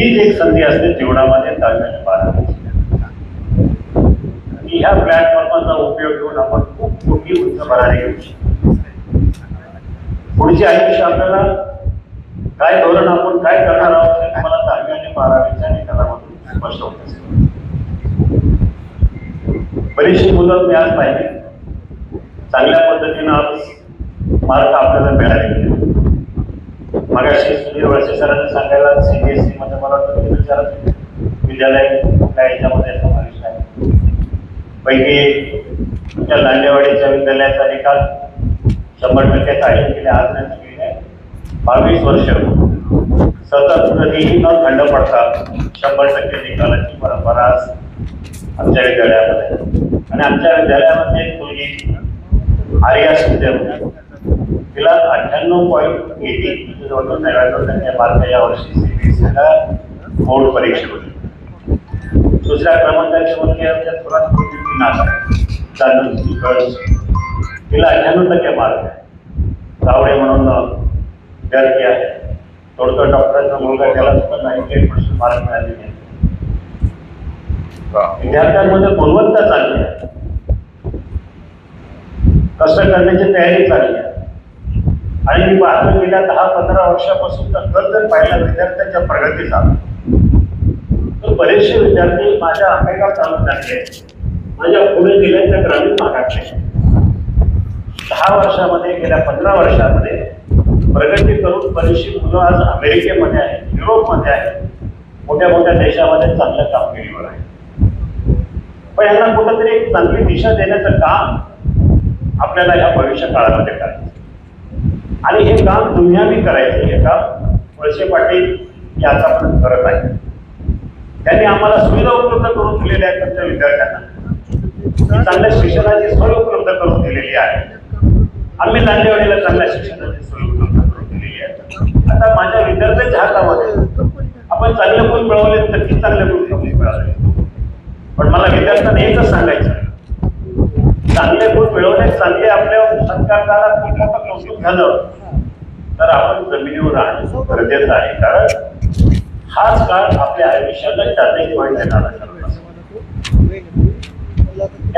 हीच एक संधी असते जीवनामध्ये तालमेल बाळगायची आणि ह्या प्लॅटफॉर्मचा उपयोग घेऊन आपण खूप मोठी उंच भरारी घेऊ शकतो. पुढचे आयुष्य आपल्याला काय धोरण आपण काय करणार आहोत हे तुम्हाला दहावी आणि बारावीच्या निकालामधून स्पष्ट होत असेल बरीचशी मुलं मी आज पाहिली. चांगल्या पद्धतीनं आज मार्क आपल्याला मिळाले. मगाशी सुधीर वळसे सरांनी सांगायला सीबीएसई मध्ये मला वाटतं विचारत विद्यालय कुठल्या याच्यामध्ये समावेश आहे. पैकी तुमच्या लांडेवाडीच्या विद्यालयाचा निकाल शंभर टक्के तारीख केले आज नाही बावीस वर्ष. सतत कधीही न खंड पडता शंभर टक्के निकालाची परंपरा आज आमच्या विद्यालयामध्ये. आणि आमच्या विद्यालयामध्ये एक मुलगी आर्या म्हणून तिला अठ्ठ्याण्णव पॉईंट एटी जवळजवळ नव्याण्णव टक्के मार्क या वर्षी सीबीएसईला बोर्ड परीक्षेत होते दुसऱ्या क्रमांकाची मुलगी आमच्या चांदूरची गर्ल्स तिला अठ्ठ्याण्णव टक्के मार्क आहे. गावडे म्हणून विद्यार्थी आहे. थोडक्यात डॉक्टरांचा मुलगा त्याला सुद्धा नाईन्टी एट पर्सेंट मार्क मिळालेले आहे. विद्यार्थ्यांमध्ये गुणवत्ता चालली आहे. कष्ट करण्याची तयारी चालली आहे. आणि मी पाहतो गेल्या दहा पंधरा वर्षापासून तर खरं जर पाहिला विद्यार्थ्यांच्या प्रगतीचा. तर बरेचसे विद्यार्थी माझ्या आंबेगाव तालुक्यातले माझ्या पुणे जिल्ह्याच्या ग्रामीण भागातले. दहा वर्षामध्ये गेल्या पंधरा वर्षामध्ये प्रगती करून बरीचशी मुलं आज अमेरिकेमध्ये आहेत युरोपमध्ये आहेत. मोठ्या मोठ्या देशामध्ये चांगल्या कामगिरीवर आहे पण यांना कुठंतरी एक चांगली दिशा देण्याचं काम आपल्याला ह्या भविष्य काळामध्ये करायचं आणि हे काम दुनियावी करायचं हे काम वळसे पाटील याचा आपण करत आहे. त्यांनी आम्हाला सुविधा उपलब्ध करून दिलेल्या आहेत त्यांच्या विद्यार्थ्यांना. चांगल्या शिक्षणाची सोय उपलब्ध करून दिलेली आहे. आम्ही दांडेवाडीला चांगल्या शिक्षणाची सोय उपलब्ध करून दिलेली आहे. आता माझ्या विद्यार्थ्यांच्या हातामध्ये आपण चांगले गुण मिळवले तर चांगले गुण कमी मिळाले पण मला विद्यार्थ्यांना एकच सांगायचं आहे. चांगले गुण मिळवणे चांगले आपल्या सरकारला खूप झालं तर आपण जमिनीवर राहणं गरजेचं आहे कारण हाच काळ आपल्या आयुष्याला टर्निंग पॉईंट देणार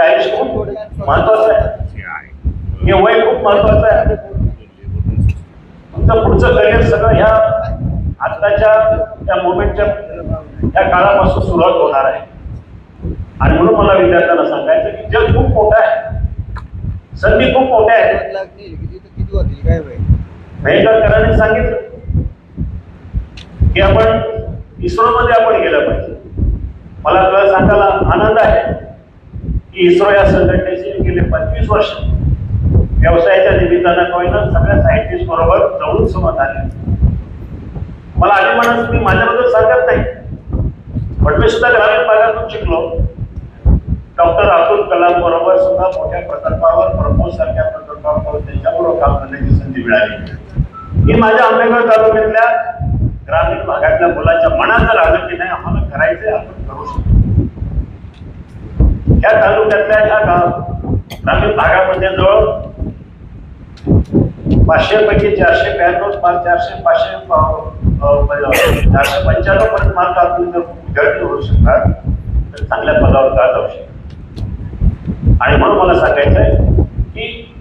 आयुष्य खूप महत्वाचं आहे. हे वय खूप महत्वाचं आहे. तुमचं पुढचं करिअर सगळं ह्या आत्ताच्या त्या मोमेंटच्या त्या काळापासून सुरुवात होणार आहे. आणि म्हणून मला विद्यार्थ्यांना सांगायचं की जग खूप मोठं आहे. संधी खूप मोठ्या आहेत. तू होतील काय माहिती सांगितलं. की आपण इस्रोमध्ये आपण गेलं पाहिजे. मला तुला सांगायला आनंद आहे की इस्रो या संघटनेचे गेले पंचवीस वर्ष व्यवसायाच्या निमित्तानं का सगळ्या सायंटिस्ट बरोबर जवळून समज आले. मला अभिमानच मी माझ्याबद्दल सांगत नाही. पण मी सुद्धा ग्रामीण भागातून शिकलो. डॉक्टर अब्दुल कलाम बरोबर सुद्धा मोठ्या प्रकल्पावर प्रपोज सारख्या त्यांच्याबरोबर काम करण्याची संधी मिळाली. ही माझ्या आंबेगाव तालुक्यातल्या ग्रामीण भागातल्या मुलांच्या मनात राहिलं की नाही आम्हाला करायचंय आपण करू शकतो. या तालुक्यातल्या ह्या गाव ग्रामीण भागामध्ये जवळ पाचशे पैकी चारशे ब्याण्णव चारशे पाचशे चारशे पंच्याण्णव पर्यंत मार्क आपण जर विद्यार्थी होऊ शकतात तर चांगल्या पदावर का जाऊ शकतात आणि म्हणून मला सांगायचं आहे की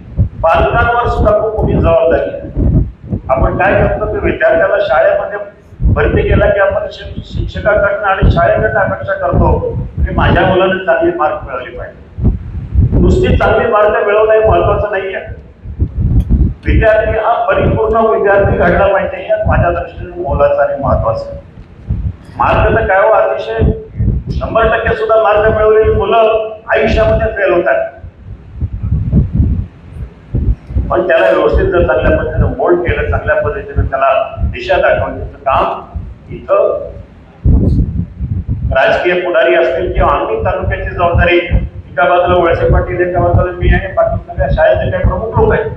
पालकांवर सुद्धा खूप मोठी जबाबदारी आहे. आपण काय करतो की विद्यार्थ्याला शाळेमध्ये भरती केला की आपण शिक्षकाकडनं आणि शाळेकडनं अपेक्षा करतो की माझ्या मुलाने चांगली मार्क मिळवले पाहिजे. नुसती चांगली मार्क मिळवणं हे महत्वाचं नाही आहे विद्यार्थी हा परिपूर्ण विद्यार्थी घडला पाहिजे हे माझ्या दृष्टीने मोलाचं आणि महत्वाचं आहे. मार्क तर काय हो अतिशय शंभर टक्के सुद्धा मार्क मिळवलेली मुलं आयुष्यामध्ये फेल होतात. पण त्याला व्यवस्थित जर चांगल्या पद्धतीनं मोल्ड केलं चांगल्या पद्धतीनं त्याला दिशा दाखवण्याचं काम इथं राजकीय पुढारी असतील किंवा आम्ही तालुक्याची जबाबदारी एका बाजूला वळसे पाटील एका बाजूला मी आहे बाकी सगळ्या शाळेचे काही प्रमुख लोक आहेत.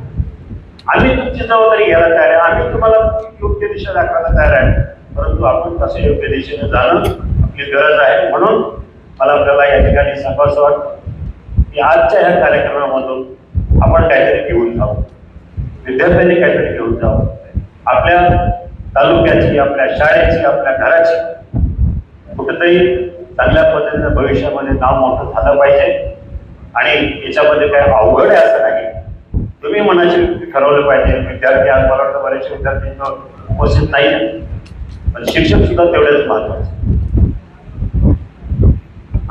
आम्ही तुमची जबाबदारी घ्यायला तयार आहे. आम्ही तुम्हाला योग्य दिशा दाखवायला तयार आहे. परंतु आपण कसं योग्य दिशेने जाणं आपली गरज आहे. म्हणून मला आपल्याला या ठिकाणी सांगावंसं वाटतं की आजच्या ह्या कार्यक्रमामधून आपण काहीतरी घेऊन जाऊ. विद्यार्थ्यांनी काहीतरी घेऊन जाऊ. आपल्या तालुक्याची आपल्या शाळेची आपल्या घराची कुठेतरी चांगल्या पद्धतीने भविष्यामध्ये नाव मोठं झालं पाहिजे. आणि याच्यामध्ये काय अवघड आहे असं नाही. तुम्ही मनाशी ठरवलं पाहिजे. विद्यार्थी आज मला वाटतं बरेचसे विद्यार्थी उपस्थित नाही पण शिक्षक सुद्धा तेवढेच महत्त्वाचे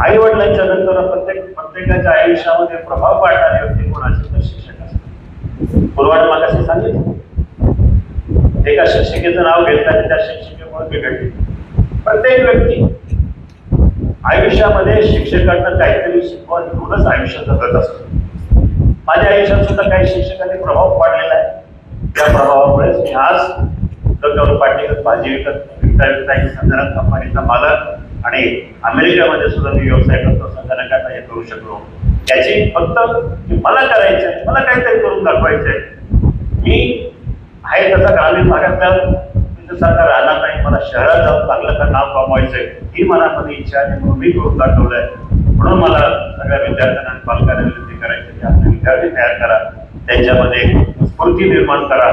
आई वडिलांच्या नंतर प्रत्येक प्रत्येकाच्या आयुष्यामध्ये प्रभाव पाडणारे व्यक्ती कोणाचे तर शिक्षक असतात. पूर्वाने असे सांगितलं? एका शिक्षिकेचं नाव घेतलं त्या शिक्षिकेमुळे बिघडली. प्रत्येक व्यक्ती आयुष्यामध्ये शिक्षकांना काहीतरी शिकवण घेऊनच आयुष्य जगत असतो. माझ्या आयुष्यात सुद्धा काही शिक्षकांनी प्रभाव पाडलेला आहे. त्या प्रभावामुळेच मी आज डॉक्टर पाटील भाजी विकत विकता विकता ही कंपनीचा मालक आणि अमेरिकेमध्ये सुद्धा मी व्यवसाय करतो संगणकाचा हे करू शकलो. त्याची फक्त मला करायचं आहे मला काहीतरी करून दाखवायचं आहे मी आहे तसा ग्रामीण भागातल्या म्हणजे सारखा राहणार नाही मला शहरात जाऊन चांगलं का नाव कमवायचंय ही मनामध्ये इच्छा आहे म्हणून मी करून दाखवलंय. म्हणून मला सगळ्या विद्यार्थ्यांना आणि पालकांना विनंती करायची की आपले विद्यार्थी तयार करा. त्यांच्यामध्ये स्फूर्ती निर्माण करा.